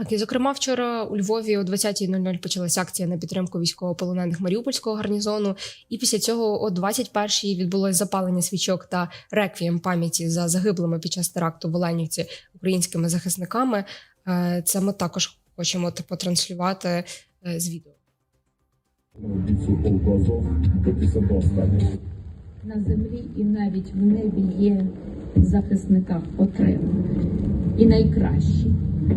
Так, і зокрема, вчора у Львові о 20.00 почалася акція на підтримку військовополонених Маріупольського гарнізону. І після цього о 21.00 відбулось запалення свічок та реквієм пам'яті за загиблими під час теракту в Оленівці українськими захисниками. Е, Це ми також хочемо типу, транслювати е, з відео. На землі і навіть в небі є в захисниках. І найкращі,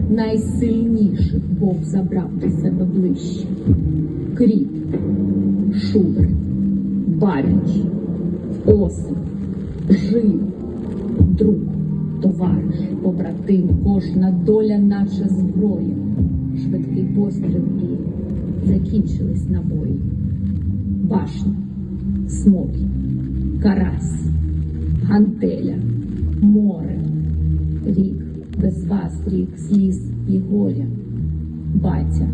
найсильніших Бог забрав до себе ближче. Кріт, Шубер, Бабіч, Осип, Жив, друг, товариш, побратим, кожна доля наша зброя. Швидкий постріл і закінчились набої. Башня, смокінь, карась, гантеля, без сліз і горя, батя,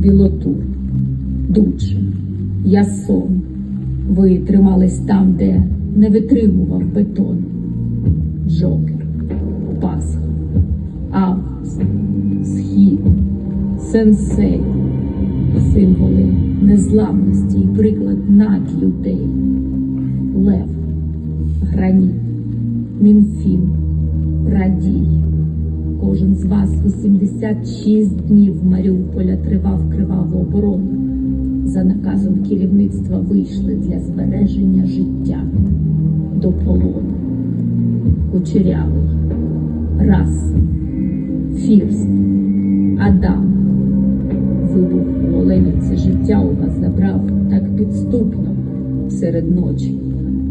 білотур, дуче, ясон. Ви тримались там, де не витримував бетон. Джокер, Пасха, Август, Схід, Сенсей, символи незламності і приклад над людей. Лев, Граніт, Мінфін, Радій. Кожен з вас 86 днів Маріуполя тривав криваву оборону. За наказом керівництва вийшли для збереження життя до полону. Кучерявий, Рас, Фірст, Адам. Вибух у Оленівці життя у вас забрав так підступно серед ночі.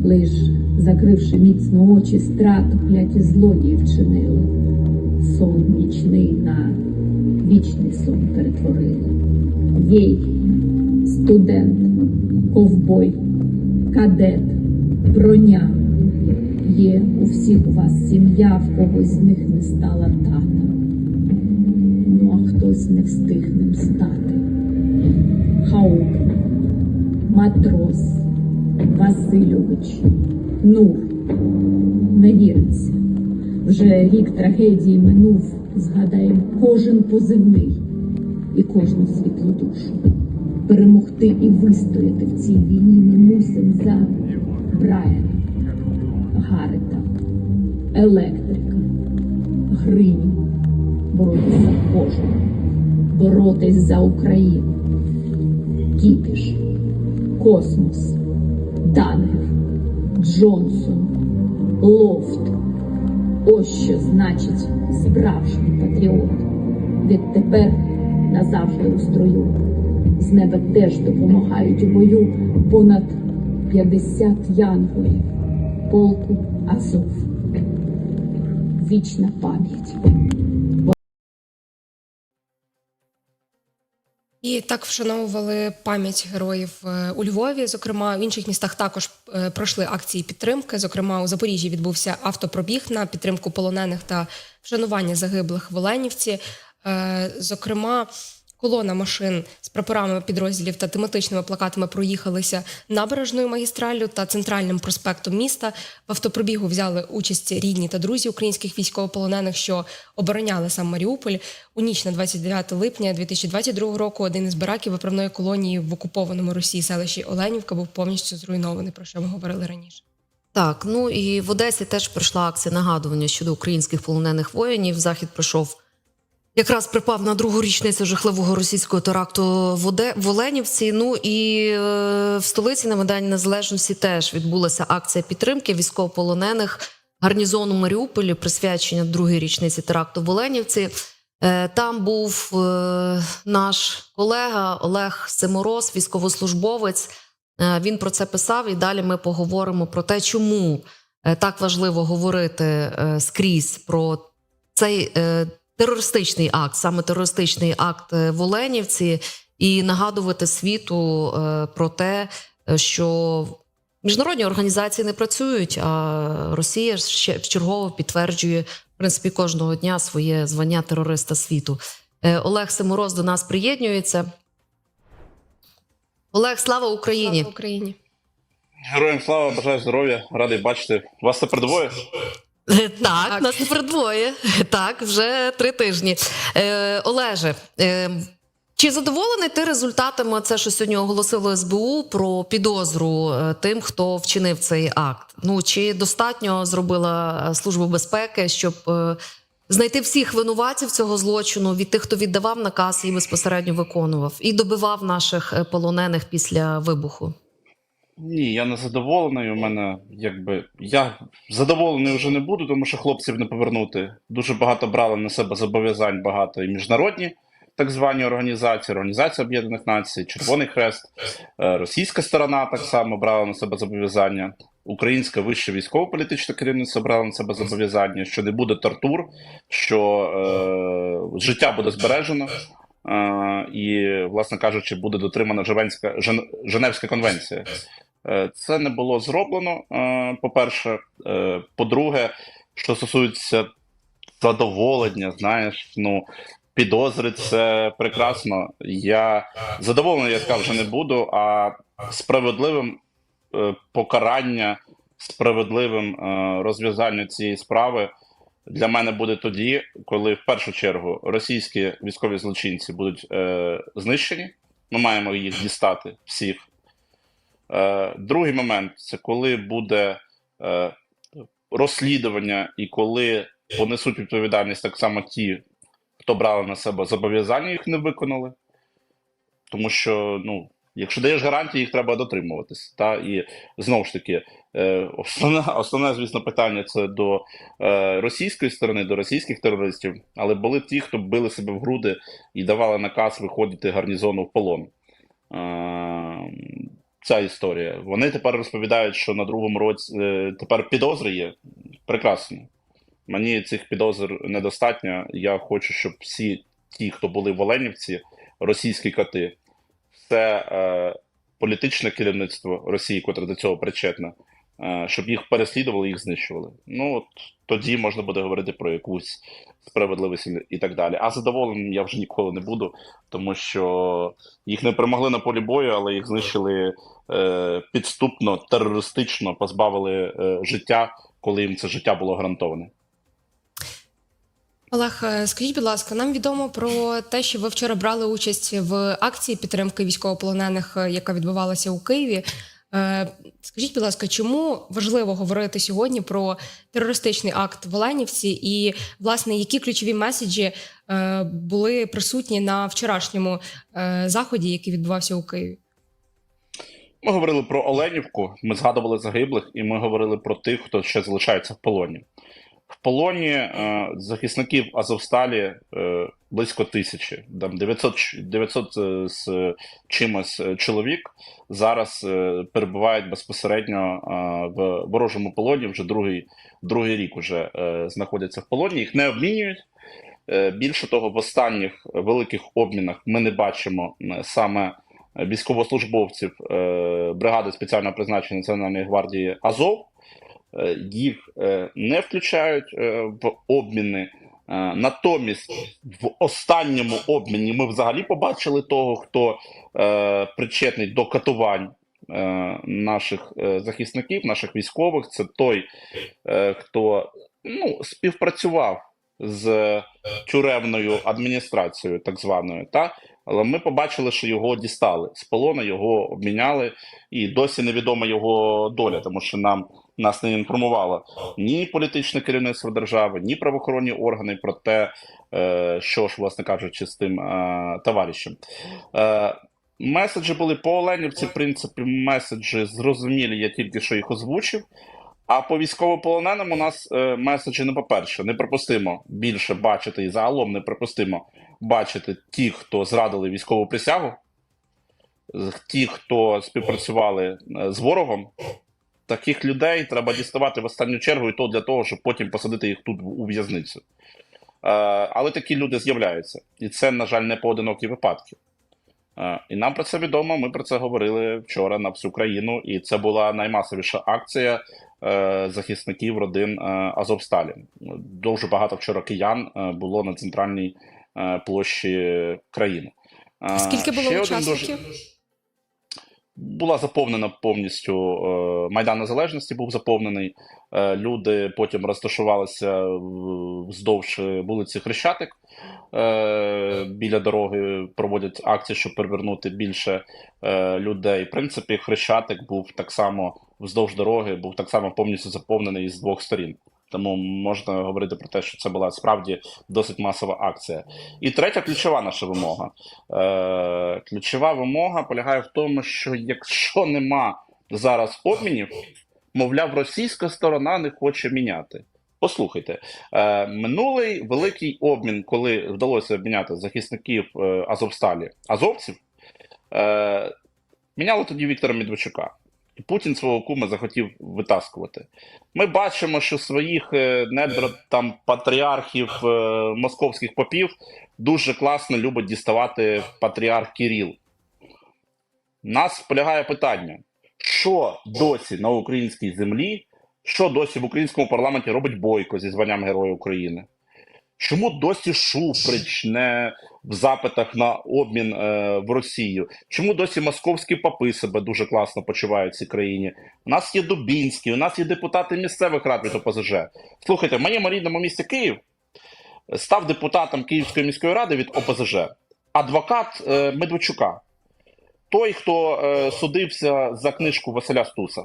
Лиш закривши міцно очі, страту кляті злодії вчинили. Сон нічний на вічний сон перетворили. Єй, студент, ковбой, кадет, броня. Є у всіх у вас сім'я, в когось з них не стала тата. Ну, а хтось не встиг ним стати. Хаук, матрос, Васильович, Нур. Не віриться. Вже рік трагедії минув, згадаємо кожен позивний і кожну світлу душу. Перемогти і вистояти в цій війні ми мусимо за Брайана, Гарета, Електрика, Гриню, боротись за кожного, боротись за Україну. Кіпіш, Космос, Дангер, Джонсон, Лофт. Ось що значить справжній патріот. Відтепер назавжди у строю. З неба теж допомагають у бою понад 50 янголів полку Азов. Вічна пам'ять. І так вшановували пам'ять героїв е, у Львові. Зокрема, в інших містах також е, пройшли акції підтримки. Зокрема, у Запоріжжі відбувся автопробіг на підтримку полонених та вшанування загиблих в Оленівці. Е, Зокрема, колона машин з прапорами підрозділів та тематичними плакатами проїхалися набережною магістраллю та центральним проспектом міста. В автопробігу взяли участь рідні та друзі українських військовополонених, що обороняли сам Маріуполь. У ніч на 29 липня 2022 року один із бараків виправної колонії в окупованому Росії селищі Оленівка був повністю зруйнований. Про що ми говорили раніше? Так, ну і в Одесі теж пройшла акція нагадування щодо українських полонених воїнів. Захід пройшов якраз припав на другу річницю жахливого російського теракту в, Оленівці. Ну і е, в столиці на Майдані Незалежності теж відбулася акція підтримки військовополонених гарнізону Маріуполі, присвячення другій річниці теракту в Оленівці. Е, Там був е, наш колега Олег Симороз, військовослужбовець. Він про це писав, і далі ми поговоримо про те, чому так важливо говорити скрізь про цей терористичний акт, саме терористичний акт е, в Оленівці, і нагадувати світу е, про те, е, що міжнародні організації не працюють, а Росія ще вчергово підтверджує в принципі кожного дня своє звання терориста світу. Олег Симороз до нас приєднується. Олег, слава Україні! Слава Україні. Героям слава, бажаю здоров'я, радий бачити. Вас тепер двоє? Е, Так, нас тепер двоє. Так, вже три тижні. Е, Олеже, е, чи задоволений ти результатами це, що сьогодні оголосило СБУ про підозру е, тим, хто вчинив цей акт? Ну чи достатньо зробила е, служба безпеки, щоб е, знайти всіх винуватців цього злочину від тих, хто віддавав наказ і безпосередньо виконував, і добивав наших е, полонених після вибуху? Ні, я не задоволений. У мене якби я задоволений вже не буду, тому що хлопців не повернути. Дуже багато брали на себе зобов'язань, багато і міжнародні так звані організації, Організація Об'єднаних Націй, Червоний Хрест, е, російська сторона так само брала на себе зобов'язання. Українське вище військово-політичне керівництво брало на себе зобов'язання, що не буде тортур, що е, життя буде збережено, е, і, власне кажучи, буде дотримана Женевська, Женевська конвенція. Е, Це не було зроблено, е, по-перше. Е, По-друге, що стосується задоволення, знаєш, ну, підозри це прекрасно. Я задоволений, я сказав, вже не буду, а справедливим покарання, справедливим е, розв'язання цієї справи для мене буде тоді, коли в першу чергу російські військові злочинці будуть знищені. Ми маємо їх дістати всіх. Е, другий момент це коли буде е, розслідування і коли понесуть відповідальність так само ті, хто брали на себе зобов'язання, їх не виконали. Тому що, ну, якщо даєш гарантії, їх треба дотримуватись. Та? І знову ж таки, е, основне, основне, звісно, питання це до російської сторони, до російських терористів, але були ті, хто били себе в груди і давали наказ виходити гарнізону в полон. Ця історія. Вони тепер розповідають, що на другому році е, тепер підозри є. Прекрасно. Мені цих підозр недостатньо. Я хочу, щоб всі ті, хто були в Оленівці, російські коти, все е, політичне керівництво Росії, котре до цього причетне, щоб їх переслідували, їх знищували. Ну от тоді можна буде говорити про якусь справедливість і- і так далі. А задоволеним я вже ніколи не буду, тому що їх не перемогли на полі бою, але їх знищили е, підступно, терористично, позбавили е, життя, коли їм це життя було гарантоване. Олег, е, скажіть, будь ласка, нам відомо про те, що ви вчора брали участь в акції підтримки військовополонених, е, яка відбувалася у Києві. Е, Скажіть, будь ласка, чому важливо говорити сьогодні про терористичний акт в Оленівці, і власне які ключові меседжі е, були присутні на вчорашньому е, заході, який відбувався у Києві? Ми говорили про Оленівку, ми згадували загиблих, і ми говорили про тих, хто ще залишається в полоні. В полоні е, захисників Азовсталі е, близько тисячі, там 900, 900 е, з чимось е, чоловік зараз е, перебувають безпосередньо е, в ворожому полоні. Вже другий, другий рік уже е, знаходяться в полоні. Їх не обмінюють. Е, Більше того, в останніх великих обмінах ми не бачимо саме військовослужбовців е, бригади спеціального призначення Національної гвардії Азов. Е, Їх е, не включають е, в обміни. Натомість в останньому обміні ми взагалі побачили того, хто причетний до катувань наших захисників, наших військових. Це той, хто ну, співпрацював з тюремною адміністрацією, так званою. Та? Але ми побачили, що його дістали з полону, його обміняли, і досі невідома його доля, тому що нам нас не інформувало ні політичне керівництво держави, ні правоохоронні органи про те, е, що ж, власне кажучи, з тим е, товаришем. Е, Меседжі були по Оленівці, в принципі, меседжі зрозумілі, я тільки що їх озвучив. А по військовополоненим у нас меседжі, ну, по-перше, неприпустимо більше бачити і загалом неприпустимо бачити ті, хто зрадили військову присягу, ті, хто співпрацювали з ворогом. Таких людей треба діставати в останню чергу, і то для того, щоб потім посадити їх тут у в'язницю. Е, але такі люди з'являються. І це, на жаль, не поодинокі випадки. Е, І нам про це відомо. Ми про це говорили вчора на всю країну, і це була наймасовіша акція е, захисників родин Азовсталі. Дуже багато вчора киян було на центральній площі країни. Скільки було ще учасників? дуже- була заповнена повністю е, Майдан Незалежності був заповнений. Е, Люди потім розташувалися вздовж вулиці Хрещатик. Е, Біля дороги проводять акції, щоб привернути більше людей. В принципі, Хрещатик був так само вздовж дороги, був так само повністю заповнений з двох сторін. Тому можна говорити про те, що це була справді досить масова акція. І третя ключова наша вимога. Е, ключова вимога полягає в тому, що якщо нема зараз обмінів, мовляв, російська сторона не хоче міняти. Послухайте, е, минулий великий обмін, коли вдалося обміняти захисників е, Азовсталі, азовців, е, міняли тоді Віктора Медведчука. Путін свого кума захотів витаскувати. Ми бачимо, що своїх е, недр там патріархів е, московських попів дуже класно любить діставати патріарх Кіріл. Нас полягає питання, що досі на українській землі, що досі в українському парламенті робить Бойко зі званням Героя України? Чому досі Шуфрич не в запитах на обмін е, в Росію? Чому досі московські попи себе дуже класно почувають в цій країні? У нас є Дубінський, у нас є депутати місцевих рад від ОПЗЖ. Слухайте, в моєму рідному місті Київ став депутатом Київської міської ради від ОПЗЖ адвокат е, Медведчука. Той, хто е, судився за книжку Василя Стуса,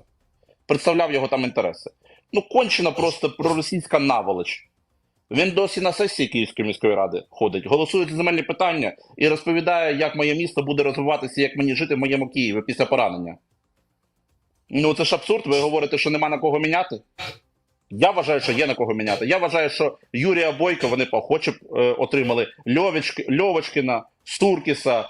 представляв його там інтереси. Ну, кончена просто проросійська наволоч. Він досі на сесії Київської міської ради ходить, голосує за земельні питання і розповідає, як моє місто буде розвиватися, як мені жити в моєму Києві після поранення. Ну, це ж абсурд, ви говорите, що нема на кого міняти. Я вважаю, що є на кого міняти. Я вважаю, що Юрія Бойка вони охоче б, е, отримали Льовички, Льовочкіна, Стуркіса, е,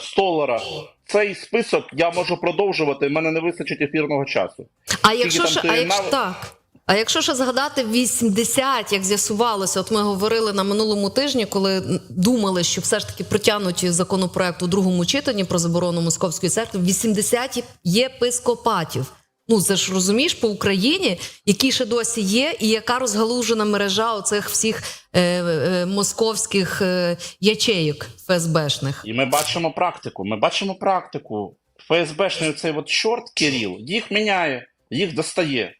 Столара. Цей список я можу продовжувати. в мене не вистачить ефірного часу. А якщо ж, а якщо так. А якщо ще згадати 80, як з'ясувалося, от ми говорили на минулому тижні, коли думали, що все ж таки притягнуть законопроект у другому читанні про заборону московської церкви, 80 єпископатів. Ну це ж розумієш по Україні, які ще досі є, і яка розгалужена мережа оцих всіх е, е, московських е, ячейок ФСБшних. І ми бачимо практику. Ми бачимо практику. ФСБшний цей от чорт Кирил їх міняє, їх достає.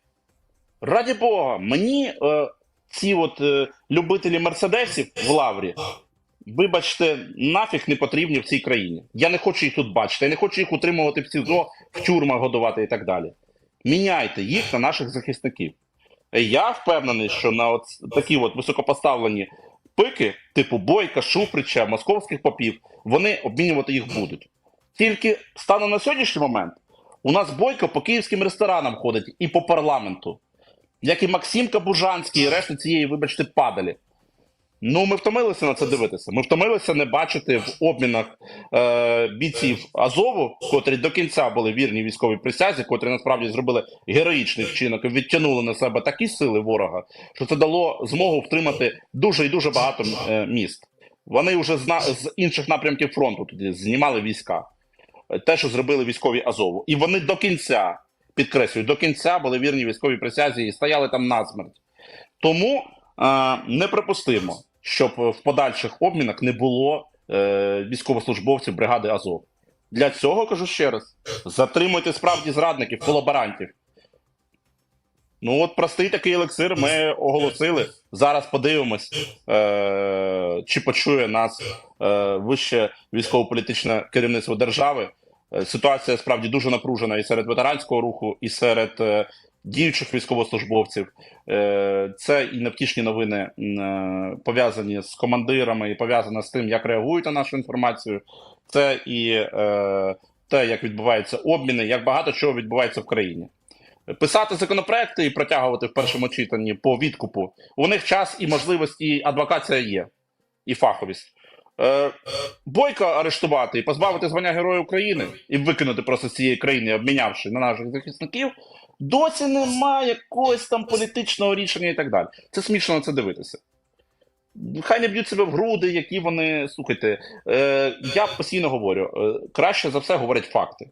Раді Бога, мені е, ці от е, любителі мерседесів в лаврі, вибачте, нафіг не потрібні в цій країні. Я не хочу їх тут бачити, я не хочу їх утримувати в СІЗО, в тюрмах годувати і так далі. Міняйте їх на наших захисників. Я впевнений, що на от такі от високопоставлені пики, типу Бойка, Шуфрича, московських попів, вони обмінювати їх будуть. Тільки станом на сьогоднішній момент у нас Бойко по київським ресторанам ходить і по парламенту, як і Максим Кабужанський, і решта цієї, вибачте, падалі. Ну, ми втомилися на це дивитися. Ми втомилися не бачити в обмінах е, бійців Азову, котрі до кінця були вірні військовій присязі, котрі насправді зробили героїчний вчинок і відтягнули на себе такі сили ворога, що це дало змогу втримати дуже і дуже багато е, міст. Вони вже зна- з інших напрямків фронту тоді знімали війська. Те, що зробили військові Азову. І вони до кінця, підкреслюю, до кінця були вірні військовій присязі і стояли там насмерть. Тому е, неприпустимо, щоб в подальших обмінах не було е, військовослужбовців бригади Азов. Для цього кажу ще раз: затримуйте справді зрадників, колаборантів. Ну, от простий такий елексир ми оголосили. Зараз подивимось, е, чи почує нас е, вище військово-політичне керівництво держави. Е, Ситуація справді дуже напружена і серед ветеранського руху, і серед е, діючих військовослужбовців. Е, Це і невтішні новини пов'язані з командирами, і пов'язані з тим, як реагують на нашу інформацію. Це і те, як відбуваються обміни, як багато чого відбувається в країні. Писати законопроекти і протягувати в першому читанні по відкупу. У них час і можливості, і адвокація є, і фаховість. Е, Бойка арештувати і позбавити звання Героя України і викинути просто з цієї країни, обмінявши на наших захисників, досі немає якогось там політичного рішення і так далі. Це смішно на це дивитися. Хай не б'ють себе в груди, які вони. Слухайте, е, я постійно говорю: е, краще за все говорять факти.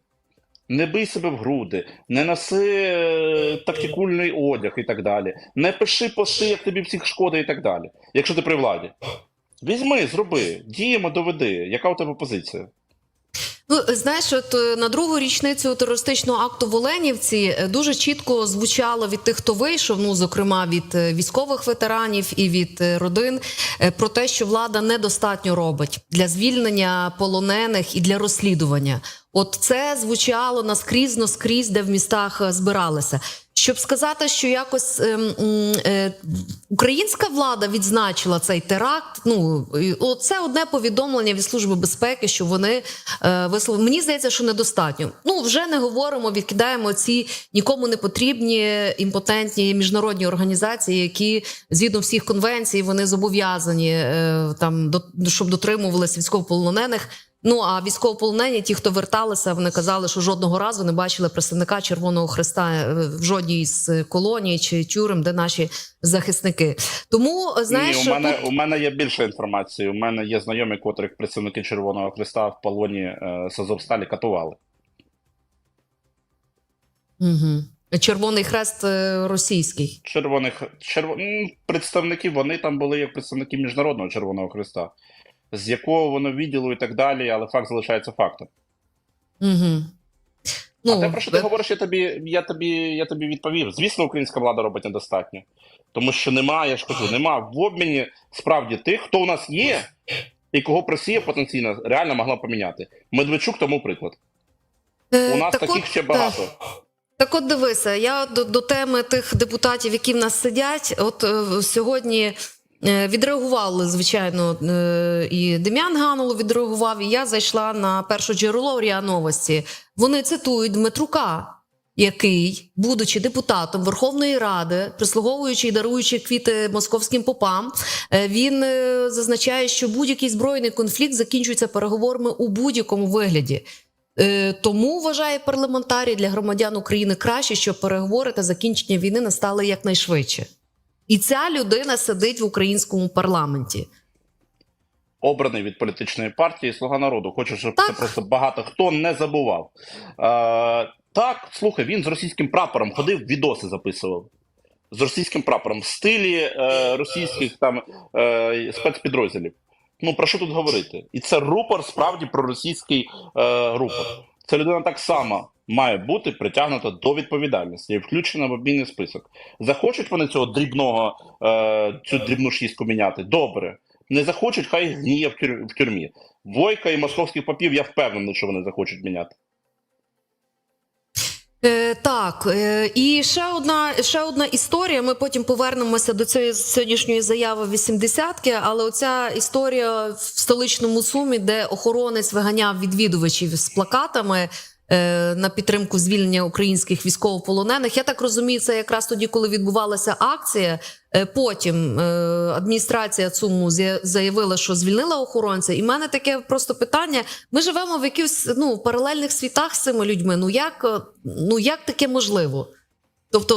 Не бий себе в груди, не носи е, тактикульний одяг і так далі. Не пиши пости, як тобі всіх шкода і так далі. Якщо ти при владі. Візьми, зроби, діємо, доведи. Яка у тебе позиція? Ну, знаєш, от е, на другу річницю терористичного акту в Оленівці е, дуже чітко звучало від тих, хто вийшов, ну зокрема від е, військових ветеранів і від родин, про те, що влада недостатньо робить для звільнення полонених і для розслідування. От це звучало наскрізно скрізь, де в містах збиралися. Щоб сказати, що якось м, е, українська влада відзначила цей теракт. Ну це одне повідомлення від служби безпеки, що вони е, висловили. Мені здається, що недостатньо. Ну вже не говоримо, відкидаємо ці нікому не потрібні імпотентні міжнародні організації, які згідно всіх конвенцій вони зобов'язані е, там до щоб дотримувалися військовополонених. Ну а військовополонені, ті, хто верталися, вони казали, що жодного разу не бачили представника Червоного Христа е, в жодній з колоній чи тюрем, де наші захисники. Тому знаєш, Ні, у мене, тут- у мене є більше інформації. У мене є знайомі, котрих представники Червоного Христа в полоні е, з Азовсталі катували. Угу. Червоний хрест е, російський. Червоних черв... представники, вони там були як представники Міжнародного Червоного Христа, з якого воно відділу і так далі, але факт залишається фактом. Угу. а те, про що ти говориш, я тобі, я тобі, я тобі відповів. Звісно, українська влада робить недостатньо. Тому що немає, я ж кажу, нема в обміні справді тих, хто у нас є, і кого б Росія потенційно реально могла поміняти. Медведчук тому приклад. Е, У нас так таких от, ще так. багато. Так, от дивися, я до, до теми тих депутатів, які в нас сидять. От е, сьогодні е, відреагували, звичайно, е, і Дем'ян Гануло відреагував, і я зайшла на перше джерело РІА Новості. Вони цитують Дмитрука, який, будучи депутатом Верховної Ради, прислуговуючи і даруючи квіти московським попам, е, він е, зазначає, що будь-який збройний конфлікт закінчується переговорами у будь-якому вигляді. Е, Тому вважає парламентарій для громадян України краще, щоб переговори та закінчення війни настали якнайшвидше. І ця людина сидить в українському парламенті. обраний від політичної партії Слуга народу. Хочу, щоб Так. це просто багато хто не забував. Е, так, слухай, він з російським прапором ходив, відоси записував. З російським прапором в стилі е, російських там е, спецпідрозділів. Ну про що тут говорити? І це рупор справді проросійський е, рупор. Ця людина так само має бути притягнута до відповідальності і включена в обмінний список. Захочуть вони цього дрібного, е, цю дрібну шістку міняти? Добре. Не захочуть, хай гніє в, тюр- в тюрмі. Войка і московських попів, я впевнений, що вони захочуть міняти. Е, так, е, і ще одна, ще одна історія. Ми потім повернемося до цієї сьогоднішньої заяви 80-ки, але оця історія в столичному сумі, де охоронець виганяв відвідувачів з плакатами. Е, На підтримку звільнення українських військовополонених. Я так розумію, це якраз тоді, коли відбувалася акція. Е, Потім е, адміністрація ЦУМу заявила, що звільнила охоронця. І в мене таке просто питання: ми живемо в якихось ну паралельних світах з цими людьми. Ну як, ну як таке можливо? Тобто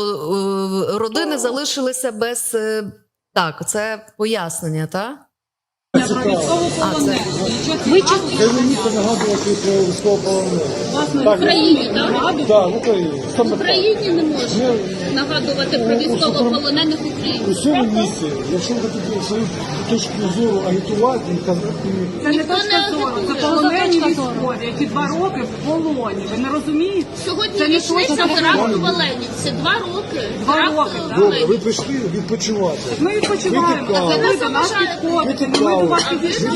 родини залишилися без так, це пояснення, так? Це Це не місце нагадувати про військовополонених. Власне, в Україні, так? Так, в Україні. В Саме. Україні не можна нагадувати про військовополонених У цьому місці, якщо ви хотіте свою точку зору агітувати казати, Це не Ніхто точка зору, це точка військові, які два роки в полоні. Ви не розумієте? Сьогодні Це річниця теракту в Оленівці. Два роки. Два роки, так. добре, ви прийшли відпочивати. Ми відпочиваємо, Ви ви до нас підходите. Ми до вас підійшли.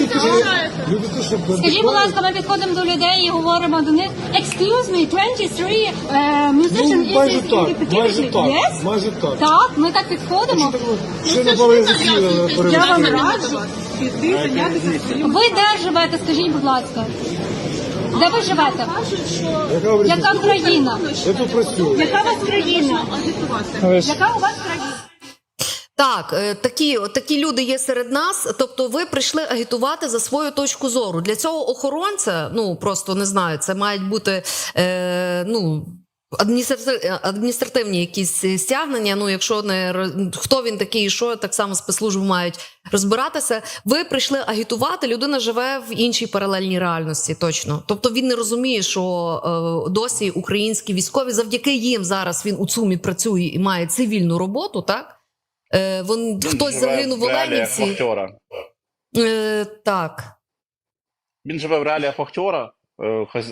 Люди теж, Скажіть, будь ласка, ми підходимо до людей і говоримо до них Excuse me, 23 uh, Ну, musician майже is так, майже так, Yes? майже так. Так, ми так підходимо. Ще не язиків нав'язуєте. Я вам раджу піти зайнятися своїм. Ви де живете, скажіть, будь ласка? Де ви живете? Яка Україна? Яка у вас країна? Яка у вас країна? Так, е, такі, такі люди є серед нас. Тобто, ви прийшли агітувати за свою точку зору. Для цього охоронця, ну просто не знаю, це мають бути е, ну. Адміністратив- Адміністративні якісь стягнення. Ну, якщо не хто він такий, і що так само спецслужби мають розбиратися. Ви прийшли агітувати. Людина живе в іншій паралельній реальності. Точно. Тобто він не розуміє, що е, досі українські військові завдяки їм зараз він у ЦУМі працює і має цивільну роботу. Так Е, вон, Він хтось загинув в Оленівці. Е, так. Він живе в реаліях е, хаз-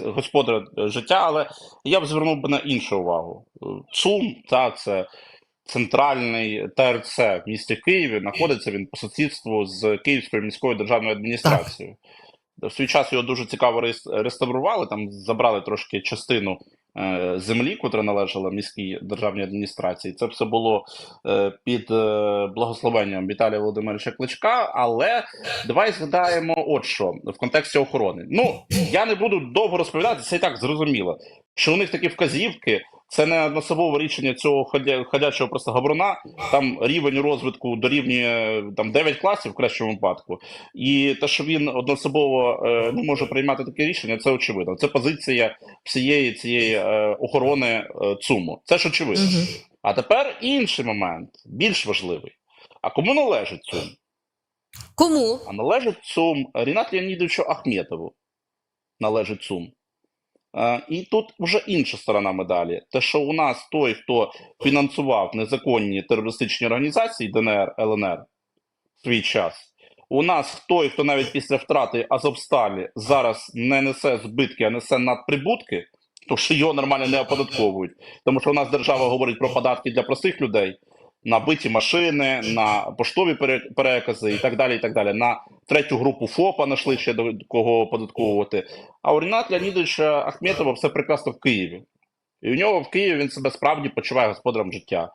господар е, життя, але я б звернув би на іншу увагу. ЦУМ, та, це центральний ТРЦ в місті Києві, знаходиться він по сусідству з Київською міською державною адміністрацією. В свій час його дуже цікаво реставрували, там забрали трошки частину землі, котра належала міській державній адміністрації. Це все було е, під е, благословенням Віталія Володимировича Кличка. Але давай згадаємо, от що в контексті охорони. Ну я не буду довго розповідати, це і так зрозуміло. Що у них такі вказівки, це не одноособове рішення цього ходя- ходячого просто габруна. Там рівень розвитку дорівнює там 9 класів в кращому випадку. І те, що він одноособово е, не може приймати таке рішення, це очевидно. Це позиція всієї цієї е, охорони е, ЦУМу. Це ж очевидно. Мгм. А тепер інший момент, більш важливий. А кому належить ЦУМ? Кому? А належить ЦУМ Рінат Леонідовичу Ахметову. Належить ЦУМ. Е, і тут вже інша сторона медалі. Те, що у нас той, хто фінансував незаконні терористичні організації ДНР, ЛНР в свій час, у нас той, хто навіть після втрати Азовсталі зараз не несе збитки, а несе надприбутки, то що його нормально не оподатковують. Тому що у нас держава говорить про податки для простих людей, на биті машини, на поштові пере- перекази і так далі. і так далі. На третю групу ФОПа знайшли ще до кого оподатковувати. А у Ріната Леонідовича Ахметова все прекрасно в Києві. І у нього в Києві він себе справді почуває господарем життя.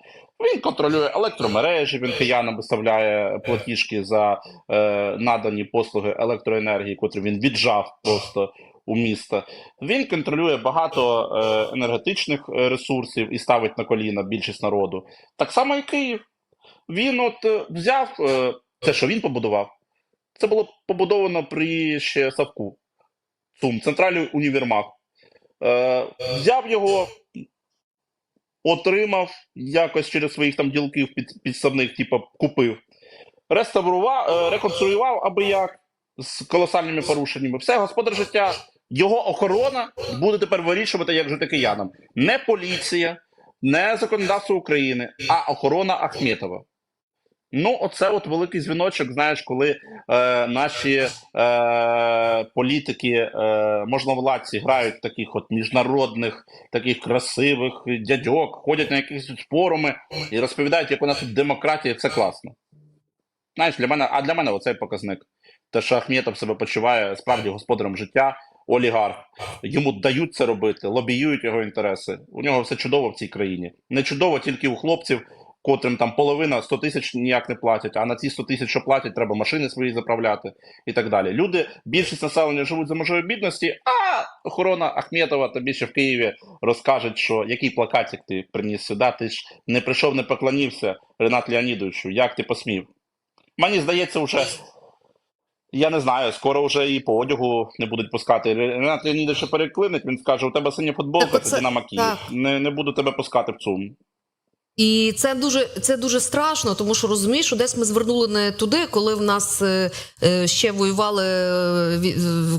Він контролює електромережі, він киянам виставляє платіжки за е, надані послуги електроенергії, котрі він віджав просто у міста. Він контролює багато е, енергетичних е, ресурсів і ставить на коліна більшість народу. Так само і Київ. Він от е, взяв те, що він побудував. Це було побудовано при ще Савку. ЦУМ, центральний універмаг. Е, взяв його, отримав якось через своїх там ділків під, підставних, типу, купив, реставрував, е, реконструював аби як з колосальними порушеннями. Все, господар життя, його охорона буде тепер вирішувати, як жити киянам. Не поліція, не законодавство України, а охорона Ахметова. Ну, оце от великий дзвіночок, знаєш, коли е, наші е, політики, е, можновладці грають таких от міжнародних, таких красивих дядьок, ходять на якісь форуми і розповідають, як у нас тут демократія, це класно. Знаєш, для мене, а для мене оцей показник. Те, що Ахметов себе почуває справді господарем життя, олігарх. Йому дають це робити, лобіюють його інтереси. У нього все чудово в цій країні. Не чудово тільки у хлопців, котрим там половина 100 тисяч ніяк не платять, а на ці 100 тисяч, що платять, треба машини свої заправляти і так далі. Люди, більшість населення живуть за межою бідності, а охорона Ахметова тобі ще в Києві розкажуть, що який плакатик ти приніс сюди, ти ж не прийшов, не поклонився Ренат Леонідовичу, як ти посмів? Мені здається, вже. Я не знаю, скоро вже і по одягу не будуть пускати. Ренат Леонідович переклинить, він скаже: у тебе синя футболка, це Динамо Київ. Не, не буду тебе пускати в ЦУМ. І це дуже це дуже страшно, тому що розумієш, десь ми звернули не туди, коли в нас е, е, ще воювали, е,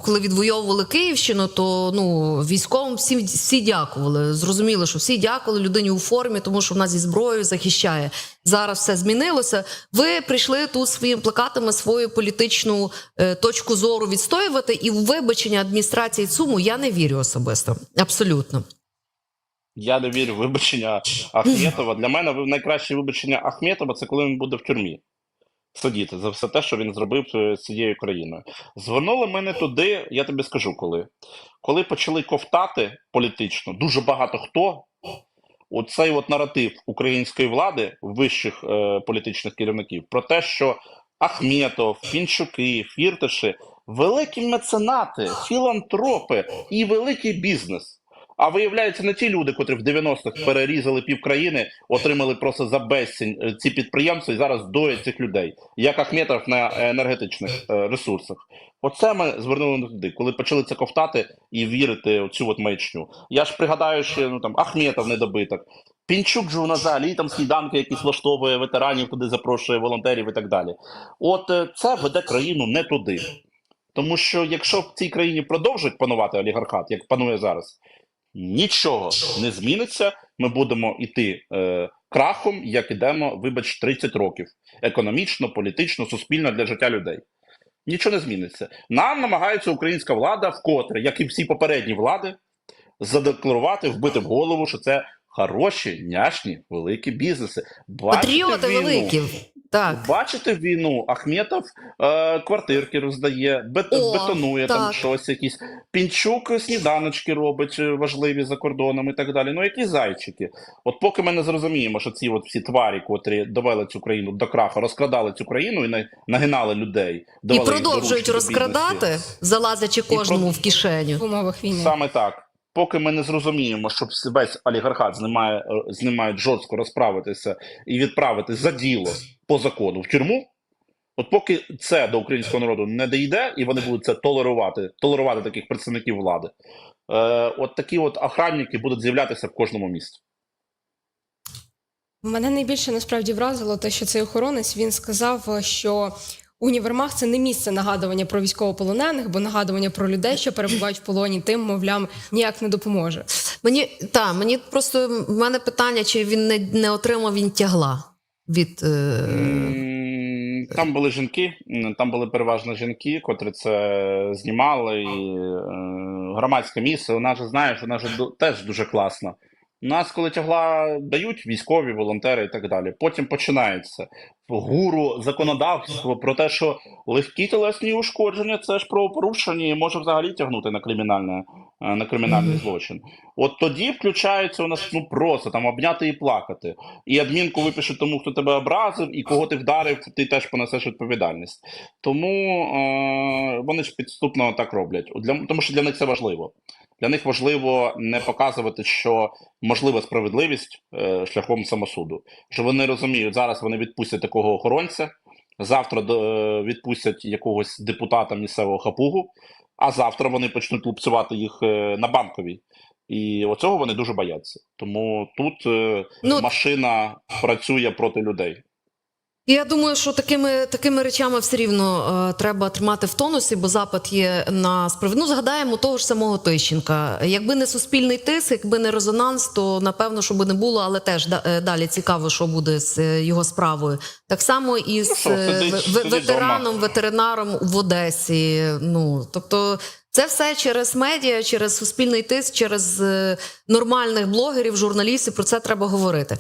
коли відвоювали Київщину, то ну військовим всі всі дякували. Зрозуміло, що всі дякували людині у формі, тому що вона зі зброєю захищає. Зараз все змінилося. Ви прийшли тут своїми плакатами свою політичну точку зору відстоювати, і в вибачення адміністрації ЦУМу я не вірю особисто. Абсолютно. Я не вірю в вибачення Ахметова. Для мене найкраще вибачення Ахметова це коли він буде в тюрмі сидіти за все те, що він зробив е, з цією країною. Звернули ми не туди, я тобі скажу коли. Коли почали ковтати політично, дуже багато хто. Оцей от наратив української влади, вищих е, політичних керівників, про те, що Ахметов, Фінчуки, Фірташі великі меценати, філантропи і великий бізнес. А виявляється, не ті люди, котрі в 90-х перерізали півкраїни, отримали просто за безцінь е, ці підприємства і зараз доять цих людей, як Ахметов на енергетичних е, ресурсах. Оце ми звернули не туди, коли почали це ковтати і вірити в цю от маячню. Я ж пригадаю, що ну там Ахметов недобиток. Пінчук же у нас взагалі там сніданки якісь влаштовує ветеранів, туди запрошує волонтерів і так далі. От е, це веде країну не туди. Тому що якщо в цій країні продовжить панувати олігархат, як панує зараз, нічого не зміниться. Ми будемо йти е, крахом, як ідемо, вибач, 30 років економічно, політично, суспільно для життя людей. Нічого не зміниться. Нам намагається українська влада вкотре, як і всі попередні влади, задекларувати, вбити в голову, що це хороші, няшні, великі бізнеси. Патріоти великі. Так. Бачите війну, Ахметов е, квартирки роздає, бет, О, бетонує там щось, якісь. Пінчук сніданочки робить е, важливі за кордоном і так далі. Ну які зайчики. От поки ми не зрозуміємо, що ці от всі тварі, котрі довели цю країну до краху, розкрадали цю країну і на- нагинали людей, І до продовжують розкрадати, залазячи кожному про- в кишеню. в умовах війни. Саме так. Поки ми не зрозуміємо, що весь олігархат з ним має, е, з ним мають жорстко розправитися і відправити за діло по закону в тюрму. От поки це до українського народу не дійде, і вони будуть це толерувати, толерувати таких представників влади, е, от такі от охранники будуть з'являтися в кожному місті. Мене найбільше насправді вразило те, що цей охоронець він сказав, що універмаг це не місце нагадування про військовополонених, бо нагадування про людей, що перебувають в полоні, тим, мовляв, ніяк не допоможе. Мені та мені просто в мене питання, чи він не, не отримав він тягла від. Е... Там були жінки, там були переважно жінки, котрі це знімали. І, е, громадська місія, вона ж знаєш, вона ж теж дуже класна. Нас, коли тягла дають військові, волонтери і так далі. Потім починається гуру законодавство про те, що легкі телесні ушкодження це ж правопорушення і може взагалі тягнути на кримінальне на кримінальний злочин. От тоді включається у нас ну просто там обняти і плакати. І адмінку випишуть тому, хто тебе образив, і кого ти вдарив, ти теж понесеш відповідальність. Тому е, вони ж підступно так роблять. Для, тому що для них це важливо. Для них важливо не показувати, що можлива справедливість е, шляхом самосуду. Що вони розуміють, зараз вони відпустять такого охоронця, завтра е, відпустять якогось депутата місцевого хапугу, а завтра вони почнуть лупцювати їх е, на банковій. І оцього вони дуже бояться. Тому тут е, Ну- машина працює проти людей. І Я думаю, що такими такими речами все рівно е, треба тримати в тонусі, бо запит є на справедливість. Ну, згадаємо того ж самого Тищенка. Якби не суспільний тиск, якби не резонанс, то напевно, що би не було, але теж да- е, далі цікаво, що буде з е, його справою. Так само і з Ну е, сидить- ветераном, ветеринаром в Одесі. Ну тобто. Це все через медіа, через суспільний тиск, через е, нормальних блогерів, журналістів. Про це треба говорити.